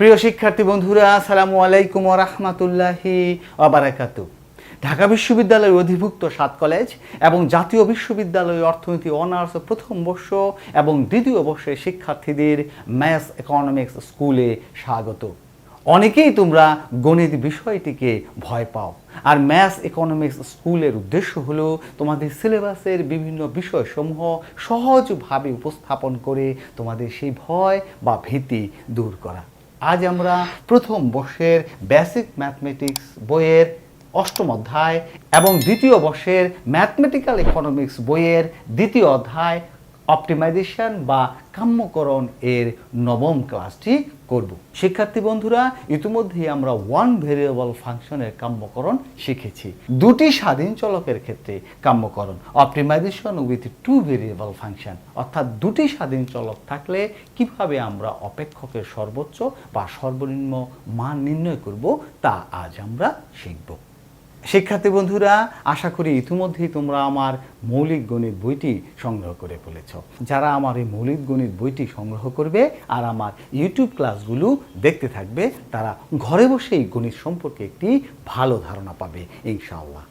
প্রিয় শিক্ষার্থী বন্ধুরা, আসসালামু আলাইকুম রহমতুল্লাহি আবারাকাতু ঢাকা বিশ্ববিদ্যালয়ের অধিভুক্ত সাত কলেজ এবং জাতীয় বিশ্ববিদ্যালয় অর্থনীতি অনার্স প্রথম বর্ষ এবং দ্বিতীয় বর্ষের শিক্ষার্থীদের ম্যাথ ইকোনমিক্স স্কুলে স্বাগত। অনেকেই তোমরা গণিত বিষয়টিকে ভয় পাও। আর ম্যাথ ইকোনমিক্স স্কুলের উদ্দেশ্য হলো তোমাদের সিলেবাসের বিভিন্ন বিষয়সমূহ সহজভাবে উপস্থাপন করে তোমাদের সেই ভয় বা ভীতি দূর করা। আজ আমরা প্রথম বর্ষের বেসিক ম্যাথমেটিক্স বইয়ের অষ্টম অধ্যায় এবং দ্বিতীয় বর্ষের ম্যাথমেটিক্যাল ইকোনমিক্স বইয়ের দ্বিতীয় অধ্যায় অপটিমাইজেশন বা কাম্যকরণ এর নবম ক্লাসটি করব। শিক্ষার্থী বন্ধুরা ইতিমধ্যেই আমরা ওয়ান ভেরিয়েবল ফাংশনের কাম্যকরণ শিখেছি। দুটি স্বাধীন চলকের ক্ষেত্রে কাম্যকরণ optimisation with two variable function অর্থাৎ দুটি স্বাধীন চলক থাকলে কীভাবে আমরা অপেক্ষকের সর্বোচ্চ বা সর্বনিম্ন মান নির্ণয় করব তা আজ আমরা শিখব। শিক্ষার্থী বন্ধুরা, আশা করি ইতিমধ্যেই তোমরা আমার মৌলিক গণিত বইটি সংগ্রহ করে ফেলেছ। যারা আমার এই মৌলিক গণিত বইটি সংগ্রহ করবে আর আমার ইউটিউব ক্লাসগুলো দেখতে থাকবে, তারা ঘরে বসেই গণিত সম্পর্কে একটি ভালো ধারণা পাবে, ইনশাআল্লাহ।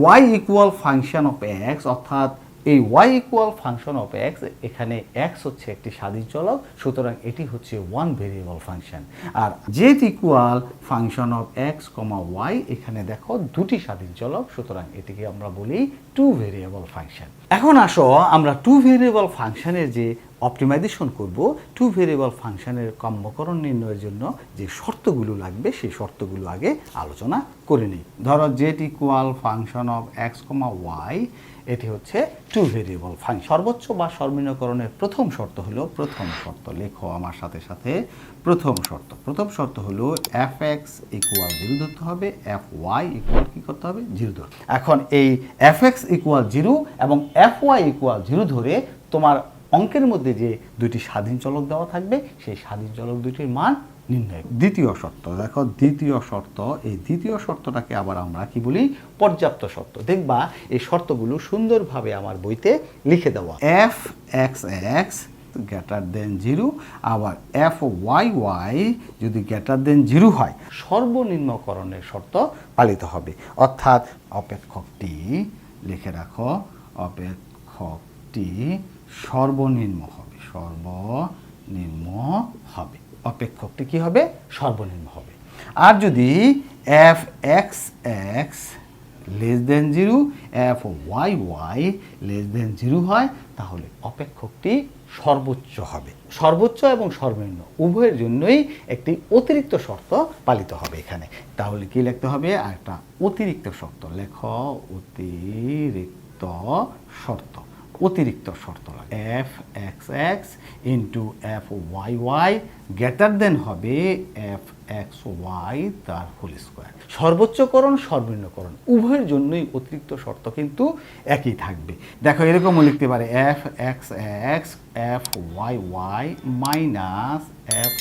Y equal function of X অর্থাৎ এই Y equal function of X এখানে এক্স হচ্ছে একটি স্বাধীন চলক, সুতরাং এটি হচ্ছে one variable function R Z equal function of X comma Y এখানে দেখো দুটি স্বাধীন চলক, সুতরাং এটিকে আমরা বলি টু ভেরিয়েবল ফাংশন এখন আসো আমরা টু ভেরিয়েবল ফাংশনের যে অপটিমাইজেশন করব টু ভেরিয়েবল ফাংশনের কম্যকরণ নির্ণয়ের জন্য যে শর্তগুলো লাগবে, সেই শর্তগুলো আগে আলোচনা করে নিই। ধরো Z equal function of X comma Y এটি হচ্ছে টু ভেরিয়েবল ফাংশন। সর্বোচ্চ বা সর্বনিম্নকরণের প্রথম শর্ত হলো, প্রথম শর্ত, লেখো আমার সাথে সাথে, প্রথম শর্ত। প্রথম শর্ত হলো এফ এক্স ইকুয়াল জিরো ধরতে হবে এফ ওয়াই ইকুয়াল কী করতে হবে? জিরো ধরতে এখন এই এফ এক্স ইকুয়াল জিরো এবং এফ ওয়াই ইকুয়াল জিরো ধরে তোমার অঙ্কের মধ্যে যে দুটি স্বাধীন চলক দেওয়া থাকবে সেই স্বাধীন চলক দুটির মান নির্ণয় দ্বিতীয় শর্ত দেখো দ্বিতীয় শর্ত এই দ্বিতীয় শর্তটাকে আবার আমরা কি বলি? পর্যাপ্ত শর্ত। দেখবা এই শর্তগুলো সুন্দরভাবে আমার বইতে লিখে দেওয়া। F X X greater than zero আবার এফ ওয়াই ওয়াই যদি গ্রেটার দেন জিরো হয় সর্বনিম্নকরণের শর্ত পালিত হবে। অর্থাৎ অপেক্ষকটি লিখে রাখো অপেক্ষকটি সর্বনিম্ন হবে সর্বনিম্ন হবে। অপেক্ষকটি কি হবে? সর্বনিম্ন হবে। আর যদি F X X less than zero F Y Y less than zero হয়, তাহলে অপেক্ষকটি সর্বোচ্চ হবে। সর্বোচ্চ এবং সর্বনিম্ন উভয়ের জন্যই একটি অতিরিক্ত শর্ত পালিত হবে এখানে। তাহলে কি লিখতে হবে? একটা অতিরিক্ত শর্ত। লেখ অতিরিক্ত শর্ত। অতিরিক্ত শর্ত লাগে। F x x into f y y greater than হবে এফ এক্স ওয়াই তার হোল স্কোয়ার সর্বোচ্চকরণ, সর্বনিম্নকরণ, উভয়ের জন্যই অতিরিক্ত শর্ত কিন্তু একই থাকবে। দেখো এরকমও লিখতে পারে f x x f y y minus f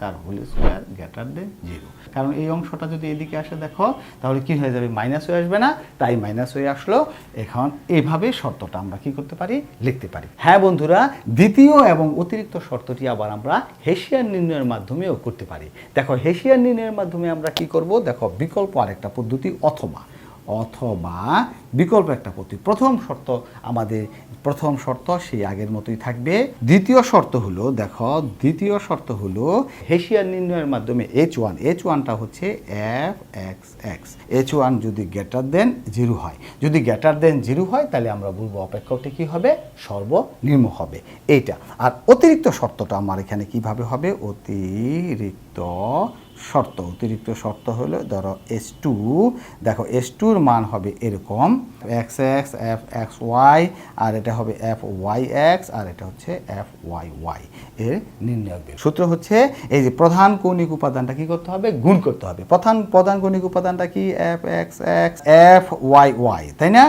তার whole square greater than zero কারণ এই অংশটা যদি এদিকে আসে, দেখো, তাহলে কি হয়ে যাবে? মাইনাস হয়ে আসবে না, তাই মাইনাস হয়ে আসলো। এখন এইভাবে শর্তটা আমরা কি করতে পারি? লিখতে পারি। হ্যাঁ বন্ধুরা, দ্বিতীয় এবং অতিরিক্ত শর্তটি আবার আমরা হেসিয়ান নির্ণয়ের মাধ্যমেও করতে পারি। দেখো হেসিয়ান নির্ণয়ের মাধ্যমে আমরা কি করব? দেখো, বিকল্প আরেকটা পদ্ধতি, অথবা অথবা বিকল্প একটা পদ্ধতি। প্রথম শর্ত আমাদের, প্রথম শর্ত সেই আগের মতোই থাকবে। দ্বিতীয় শর্ত হলো, দেখো, দ্বিতীয় শর্ত হলো হেসিয়ার নির্ণয়ের মাধ্যমে এইচ ওয়ান এইচ ওয়ানটা হচ্ছে f x x H one যদি গ্রেটার দেন জিরো হয়। যদি গ্রেটার দেন জিরো হয়, তাহলে আমরা বলব অপেক্ষকটি কী হবে? সর্বনিম্ন হবে। এইটা। আর অতিরিক্ত শর্তটা আমার এখানে কীভাবে হবে? অতিরিক্ত শর্ত, অতিরিক্ত শর্ত হলো ধরো এস টু দেখো এস টুর মান হবে এরকম x x f x y আর এটা হবে এফ ওয়াই এক্স আর এটা হচ্ছে এফ ওয়াই ওয়াই এর নির্ণয় সূত্র হচ্ছে এই যে প্রধান কৌণিক উপাদানটা কি করতে হবে? গুণ করতে হবে। প্রধান প্রধান কৌণিক উপাদানটা কি? F x x f y y তাই না?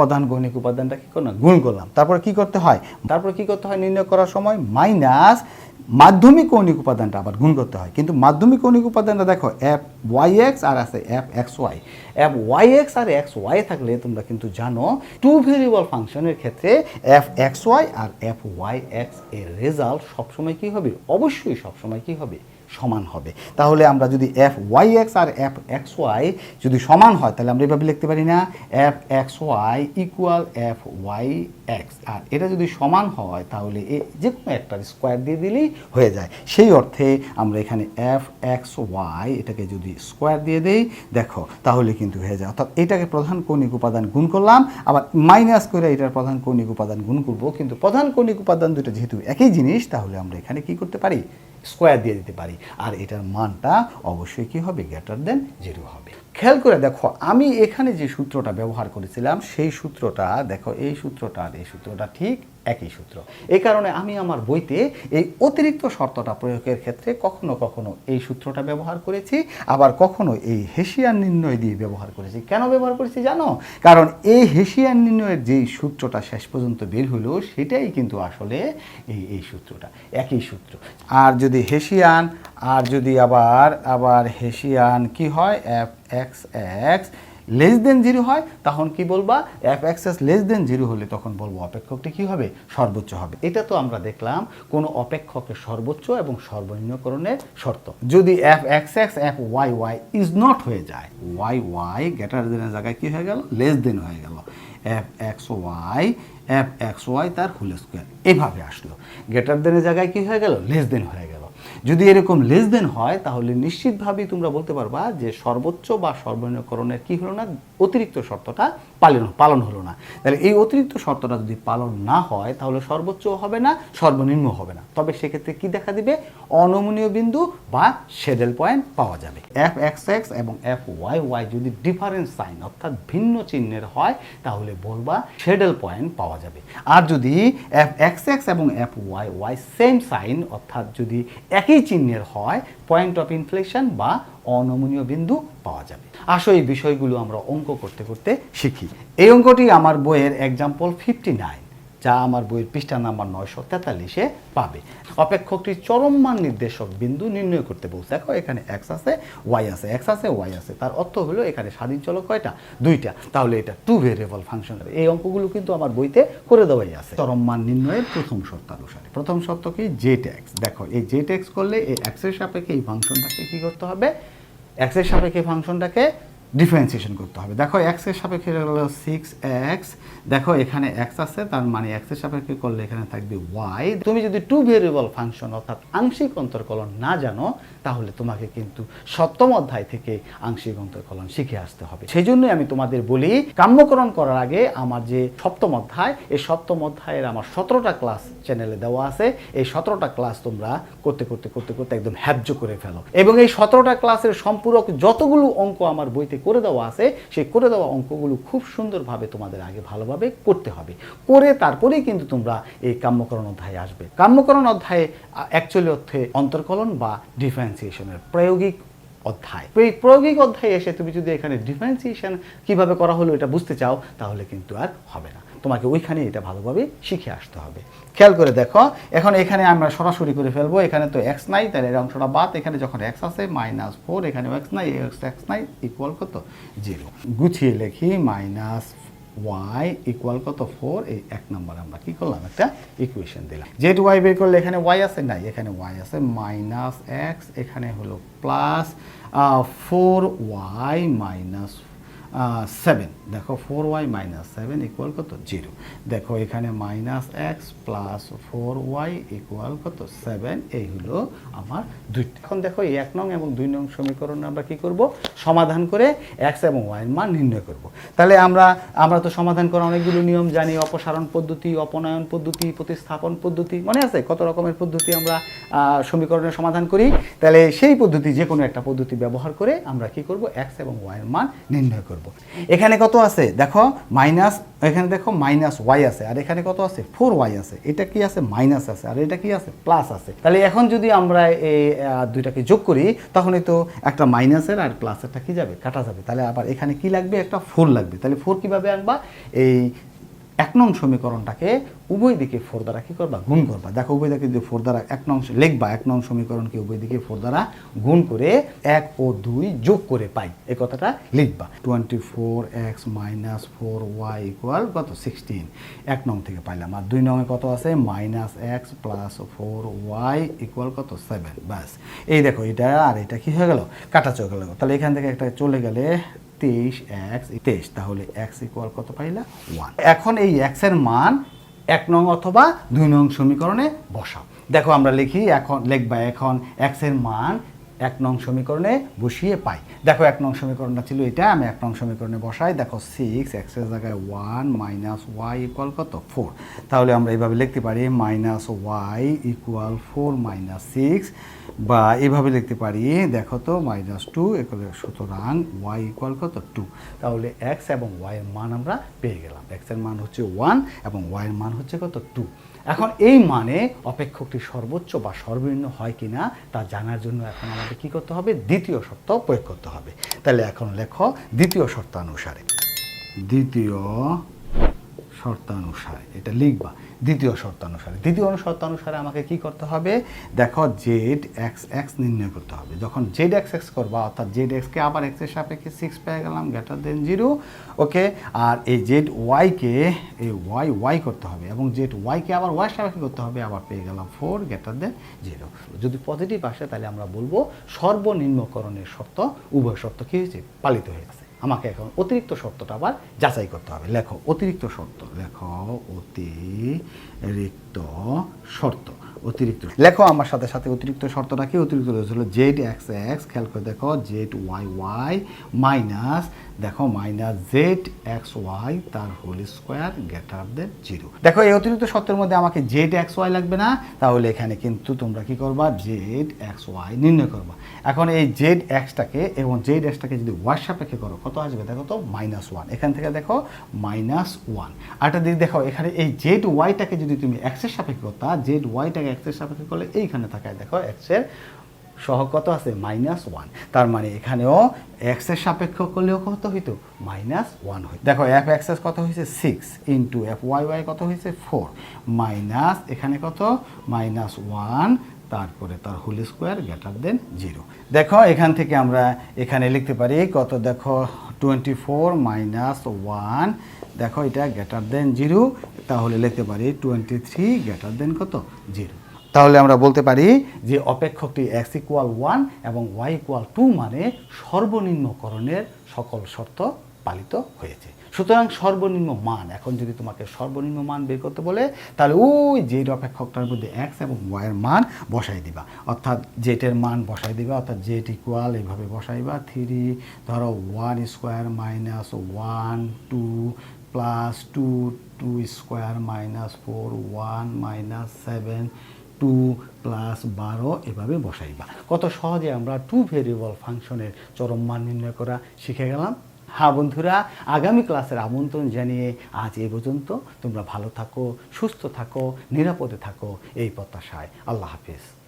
প্রধান কৌণিক উপাদানটা কি করলাম? গুণ করলাম। তারপর কি করতে হয়? তারপর কি করতে হয়? নির্ণয় করার সময় মাইনাস মাধ্যমিক কৌণিক উপাদানটা আবার গুণ করতে হয়। কিন্তু মাধ্যমিক কৌণিক উপাদানটা দেখো এফ ওয়াই এক্স আর আছে f x y f y x আর এক্স ওয়াই থাকলে তোমরা কিন্তু জানো টু ভেরিয়েবল ফাংশনের ক্ষেত্রে এফ এক্স ওয়াই আর এফ ওয়াই এক্সের রেজাল্ট সবসময় কী হবে? অবশ্যই সবসময় কী হবে? সমান হবে। তাহলে আমরা যদি এফ ওয়াই এক্স আর এফ এক্স ওয়াই যদি সমান হয়, তাহলে আমরা এভাবে লিখতে পারি না f x y equal f y x আর এটা যদি সমান হয়, তাহলে এ যে কোনো একটা স্কোয়ার দিয়ে দিলেই হয়ে যায়। সেই অর্থে আমরা এখানে এফ এক্স ওয়াই এটাকে যদি স্কোয়ার দিয়ে দেই, দেখো, তাহলে কিন্তু হয়ে যায়। অর্থাৎ এটাকে প্রধান কৌণিক উপাদান গুণ করলাম, আবার মাইনাস করে এটার প্রধান কৌণিক উপাদান গুণ করব। কিন্তু প্রধান কৌণিক উপাদান দুটো যেহেতু একই জিনিস, তাহলে আমরা এখানে কি করতে পারি? স্কোয়ার দিয়ে দিতে পারি। আর এটার মানটা অবশ্যই কী হবে? গ্যাটার দেন জিরো হবে। খেয়াল করে দেখো, আমি এখানে যে সূত্রটা ব্যবহার করেছিলাম, সেই সূত্রটা, দেখো, এই সূত্রটা আর এই সূত্রটা ঠিক একই সূত্র। এই কারণে আমি আমার বইতে এই অতিরিক্ত শর্তটা প্রয়োগের ক্ষেত্রে কখনো কখনো এই সূত্রটা ব্যবহার করেছি, আবার কখনো এই হেসিয়ান নির্ণয় দিয়ে ব্যবহার করেছি। কেন ব্যবহার করেছি জানো? কারণ এই হেসিয়ান নির্ণয়ের যেই সূত্রটা শেষ পর্যন্ত বের হলো, সেটাই কিন্তু আসলে এই এই সূত্রটা। একই সূত্র। আর যদি হেসিয়ান, আর যদি আবার আবার হেসিয়ান কি হয়? F x x less than zero হয়, তখন কি বলবা? F x x less than zero হলে তখন বলব অপেক্ষকটি কি হবে? সর্বোচ্চ হবে। এটা তো আমরা দেখলাম কোন অপেক্ষকের সর্বোচ্চ এবং সর্বনিম্নকরণের শর্ত। যদি f x x f y y is not হয়ে যায় ওয়াই ওয়াই গ্রেটার দেনের জায়গায় কি হয়ে গেল? লেস দেন হয়ে গেল। F x y f x y তার হোল স্কোয়ার এভাবে আসলো। গ্রেটার দেনের জায়গায় কি হয়ে গেল? লেস দেন হয়ে গেল। যদি এরকম লেস দেন হয়, তাহলে নিশ্চিতভাবেই তোমরা বলতে পারবা যে সর্বোচ্চ বা সর্বনিম্নকরণের কি হলো না, অতিরিক্ত শর্তটা পালন পালন হলো না। তাহলে এই অতিরিক্ত শর্তটা যদি পালন না হয়, তাহলে সর্বোচ্চ হবে না, সর্বনিম্ন হবে না। তবে সেক্ষেত্রে কি দেখা দিবে? অনমনীয় বিন্দু বা শেডেল পয়েন্ট পাওয়া যাবে। এফ এক্স এক্স এবং এফ ওয়াই ওয়াই যদি ডিফারেন্স সাইন অর্থাৎ ভিন্ন চিহ্নের হয়, তাহলে বলবা শেডেল পয়েন্ট পাওয়া যাবে। আর যদি এফ এক্স এক্স এবং f y y same sign অর্থাৎ যদি একই চিহ্নের হয় পয়েন্ট অফ ইনফ্লেশন বা অনমনীয় বিন্দু পাওয়া যাবে। আসো এই বিষয়গুলো আমরা অঙ্ক করতে করতে শিখি। এই অঙ্কটি আমার বইয়ের এক্সাম্পল ফিফটি নাইন যা আমার বইয়ের পৃষ্ঠা নাম্বার নয়শো তেতাল্লিশে পাবে। অপেক্ষকটি চরম মান নির্দেশক বিন্দু নির্ণয় করতে বলছে, দেখো এখানে এক্স আছে ওয়াই আছে এক্স আছে ওয়াই আছে। তার অর্থ হলো এখানে স্বাধীন চলক কয়টা? দুইটা। তাহলে এটা টু ভেরিয়েবল ফাংশন এই অঙ্কগুলো কিন্তু আমার বইতে করে দেওয়াই আছে। চরম মান নির্ণয়ের প্রথম শর্তানুসারে প্রথম শর্ত কি? জেট এক্স দেখো, এই জেট এক্স করলে এই এক্সের সাপেক্ষে এই ফাংশনটাকে কি করতে হবে? এক্সের সাপেক্ষে ফাংশনটাকে ডিফারেন্সিয়েশন করতে হবে। দেখো এক্সের সাপেক্ষে হলো সিক্স এক্স দেখো এখানে এক্স আছে, তার মানে এক্সের সাপেক্ষে করলে এখানে থাকবে ওয়াই তুমি যদি টু ভেরিয়েবল ফাংশন অর্থাৎ আংশিক অন্তর্কলন না জানো, তাহলে তোমাকে কিন্তু সপ্তম অধ্যায় থেকে আংশিক অন্তর্কলন শিখে আসতে হবে। সেই জন্যই আমি তোমাদের বলি, কাম্যকরণ করার আগে আমার যে সপ্তম অধ্যায় এই সপ্তম অধ্যায়ের আমার সতেরোটা ক্লাস চ্যানেলে দেওয়া আছে। এই সতেরোটা ক্লাস তোমরা করতে করতে করতে করতে একদম হ্যাবজ করে ফেলো। এবং এই সতেরোটা ক্লাসের সম্পূরক যতগুলো অঙ্ক আমার বইতে করে দেওয়া আছে, সেই করে দেওয়া অঙ্কগুলো খুব সুন্দরভাবে তোমাদের আগে ভালোভাবে করতে হবে। করে তারপরেই কিন্তু তোমরা এই কাম্যকরণ অধ্যায়ে আসবে। কাম্যকরণ অধ্যায়ে অ্যাকচুয়ালি অর্থে অন্তর্কলন বা ডিফারেন্সিয়েশনের প্রায়োগিক অধ্যায়। এই প্রয়োগিক অধ্যায়ে এসে তুমি যদি এখানে ডিফারেন্সিয়েশন কীভাবে করা হলো এটা বুঝতে চাও, তাহলে কিন্তু আর হবে না। তোমাকে ওইখানে এটা ভালোভাবে শিখে আসতে হবে। খেয়াল করে দেখো, এখন এখানে আমরা সরাসরি করে ফেলব, এখানে তো এক্স নাই, তাহলে এর অংশটা বাদ, এখানে যখন এক্স আছে মাইনাস ফোর এখানে এক্স নাই এক্স এক্স নাই ইকুয়াল কত? জিরো গুছিয়ে লিখি মাইনাস ওয়াই ইকুয়াল কত? ফোর এই এক নম্বর আমরা কি করলাম? একটা ইকুয়েশন দিলাম। জেড ওয়াই বের করলে এখানে ওয়াই আছে, নাই, এখানে ওয়াই আছে মাইনাস এক্স এখানে হলো plus four y minus seven দেখো four y minus seven equal কত? জিরো দেখো এখানে minus x plus four y equal কত? সেভেন এই হলো আমার দুই এখন দেখো এই এক নং এবং দুই নং সমীকরণ আমরা কি করব? সমাধান করে এক্স এবং ওয়াইয়ের মান নির্ণয় করব। তাহলে আমরা আমরা তো সমাধান করার অনেকগুলো নিয়ম জানি। অপসারণ পদ্ধতি, অপনয়ন পদ্ধতি, প্রতিস্থাপন পদ্ধতি, মনে আছে? কত রকমের পদ্ধতি আমরা সমীকরণের সমাধান করি। তাহলে সেই পদ্ধতি যে কোনো একটা পদ্ধতি ব্যবহার করে আমরা কি করব? এক্স এবং ওয়াইয়ের মান নির্ণয় করব। করব। এখানে কত আছে? দেখো, মাইনাস, এখানে দেখো মাইনাস ওয়াই আছে। আর এখানে কত আছে? ফোর ওয়াই আছে। এটা কি আছে? মাইনাস আছে। আর এটা কি আছে? প্লাস আছে। তাহলে এখন যদি আমরা এই দুইটাকে যোগ করি, তখনই তো একটা মাইনাসের আর প্লাসেরটা কি যাবে? কাটা যাবে। তাহলে আবার এখানে কি লাগবে? একটা ফোর লাগবে। তাহলে ফোর কীভাবে আনবা এই এক নং সমীকরণটাকে উভয় দিকে ফোর দ্বারা কি করবা? গুণ করবা। দেখো, উভয় দিকে যদি ফোর দ্বারা এক নং লিখবা, এক নং সমীকরণকে উভয় দিকে ফোর দ্বারা গুণ করে এক ও দুই যোগ করে পাই। এই কথাটা লিখবা। Twenty four x minus four y equal কত? সিক্সটিন। এক নং থেকে পাইলাম। আর দুই নংয়ে কত আছে? Minus x plus four y equal কত? সেভেন। ব্যাস। এই দেখো, এটা আর এটা কি হয়ে গেল? কাটা চলে গেল। তাহলে এখান থেকে একটা চলে গেলে তেইশ এক্স তেইশ তাহলে এক্স ইকুয়াল কত পাইলা? ওয়ান এখন এই এক্সের মান এক নং অথবা দুই নং সমীকরণে বসাও। দেখো আমরা লিখি এখন লিখবা এখন এক্সের মান এক নং সমীকরণে বসিয়ে পাই। দেখো এক নং সমীকরণটা ছিল এটা আমি এক নং সমীকরণে বসাই। দেখো সিক্স এক্সের জায়গায় ওয়ান মাইনাস ওয়াই ইকুয়াল কত? ফোর তাহলে আমরা এইভাবে লিখতে পারি minus y equal four minus six বা এভাবে লিখতে পারি। দেখো তো মাইনাস টু সুতরাং ওয়াই ইকুয়াল কত? টু তাহলে এক্স এবং ওয়াইয়ের মান আমরা পেয়ে গেলাম। এক্সের মান হচ্ছে ওয়ান এবং ওয়াইয়ের মান হচ্ছে কত? টু এখন এই মানে অপেক্ষকটি সর্বোচ্চ বা সর্বনিম্ন হয় কিনা তা জানার জন্য এখন আমাদের কী করতে হবে? দ্বিতীয় শর্ত প্রয়োগ করতে হবে। তাহলে এখন লেখো দ্বিতীয় শর্তানুসারে। দ্বিতীয় শর্তানুসারে, এটা লিখবা। দ্বিতীয় শর্তানুসারে। দ্বিতীয় শর্তানুসারে আমাকে কি করতে হবে? দেখো জেড এক্স এক্স নির্ণয় করতে হবে। যখন জেড এক্স এক্স করবা, অর্থাৎ জেড এক্সকে আবার এক্সের সাপেক্ষে সিক্স পেয়ে গেলাম গ্রেটার দেন জিরো ওকে আর এই জেড ওয়াইকে এই ওয়াই ওয়াই করতে হবে এবং জেড ওয়াইকে আবার ওয়াই সাপেক্ষে করতে হবে, আবার পেয়ে গেলাম ফোর গ্রেটার দেন জিরো যদি পজিটিভ আসে, তাহলে আমরা বলব সর্বনিম্নকরণের শর্ত, উভয় শর্ত কী হয়েছে? পালিত হয়ে গেছে। আমাকে এখন অতিরিক্ত শর্তটা আবার যাচাই করতে হবে। লেখো, অতিরিক্ত শর্ত। লেখো, অতিরিক্ত শর্ত। অতিরিক্ত লেখো আমার সাথে সাথে অতিরিক্ত শর্তটা কি? অতিরিক্ত হলো জেড এক্স এক্স খেয়াল করে দেখো জেড ওয়াই ওয়াই মাইনাস দেখো মাইনাস জেড এক্স ওয়াই তার whole square greater than zero দেখো এই অতিরিক্ত শর্তের মধ্যে আমাকে জেড এক্স ওয়াই লাগবে না, তাহলে এখানে কিন্তু তোমরা কি করবা? জেড এক্স ওয়াই নির্ণয় করবা। এখন এই জেড এক্সটাকে এবং জেড এক্সটাকে যদি ওয়ার সাপেক্ষে করো, কত আসবে দেখো তো? মাইনাস ওয়ান এখান থেকে দেখো মাইনাস ওয়ান আরেকটা দিক দেখো, এখানে এই জেড ওয়াইটাকে যদি তুমি এক্সের সাপেক্ষে করতা জেড ওয়াইটাকে এক্সের সাপেক্ষে করলে এইখানে থাকায় দেখো এক্সের সহ কত আছে? Minus one. তার মানে এখানেও এক্সের সাপেক্ষ করলেও কত হইতো? মাইনাস ওয়ান হইতো। দেখো এফ এক্সেস কত হয়েছে six into f y y কত হয়েছে ফোর মাইনাস এখানে কত? Minus one. তারপরে তার whole square greater than zero দেখো, এখান থেকে আমরা এখানে লিখতে পারি কত? দেখো টোয়েন্টি ফোর মাইনাস ওয়ান দেখো, এটা গ্রেটার দেন জিরো তাহলে লিখতে পারি টোয়েন্টি থ্রি গ্রেটার দেন কত? জিরো তাহলে আমরা বলতে পারি যে অপেক্ষকটি এক্স ইকুয়াল ওয়ান এবং ওয়াই ইকুয়াল টু মানে সর্বনিম্নকরণের সকল শর্ত পালিত হয়েছে। সুতরাং সর্বনিম্ন মান, এখন যদি তোমাকে সর্বনিম্ন মান বের করতে বলে, তাহলে ওই জেড অপেক্ষকটার মধ্যে এক্স এবং ওয়াইয়ের মান বসাই দিবা। অর্থাৎ জেটের মান বসাই দিবা, অর্থাৎ জেট ইকুয়াল এইভাবে বসাইবা থ্রি ধরো one square minus one two plus two two square minus four one minus seven two plus বারো এভাবে বসাইবা। কত সহজে আমরা টু ভেরিয়েবল ফাংশনের চরম মান নির্ণয় করা শিখে গেলাম। হ্যাঁ বন্ধুরা, আগামী ক্লাসের আমন্ত্রণ জানিয়ে আজ এ পর্যন্ত। তোমরা ভালো থাকো, সুস্থ থাকো, নিরাপদে থাকো, এই প্রত্যাশায়। আল্লাহ হাফিজ।